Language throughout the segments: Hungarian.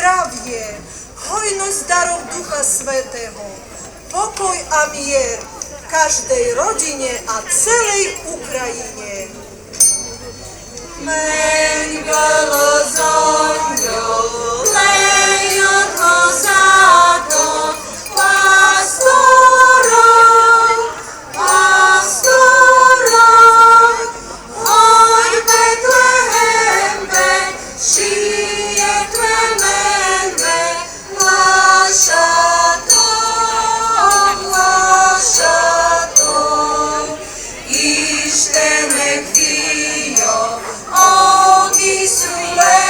zdravie, hojnosť darov Ducha Svetého, pokoj a mier každej rodine a celej Ukrajine. Meň Alexio, oh, Israel.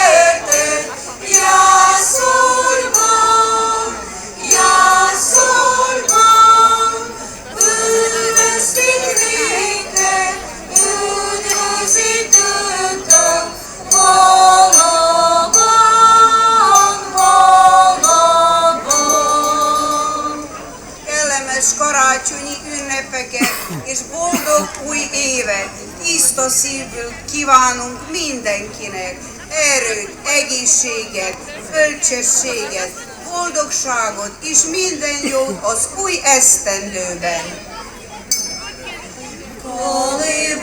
karácsonyi ünnepeket és boldog új évet tiszta szívből kívánunk mindenkinek. Erőt, egészséget, bölcsességet, boldogságot és minden jót az új esztendőben. Holy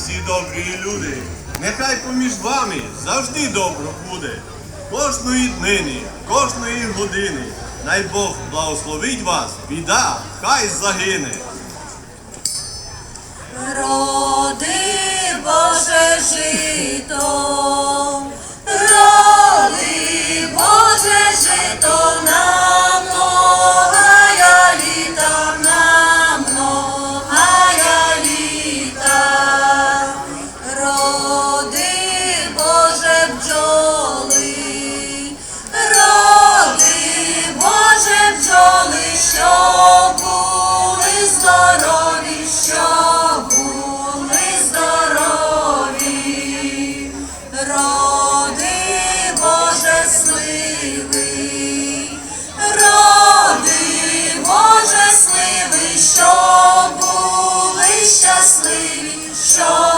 всі добрі люди. Нехай поміж вами завжди добро буде. Кожної днини, кожної години. Най Бог благословить вас, біда, хай загине. Роди Боже жито, just leave, show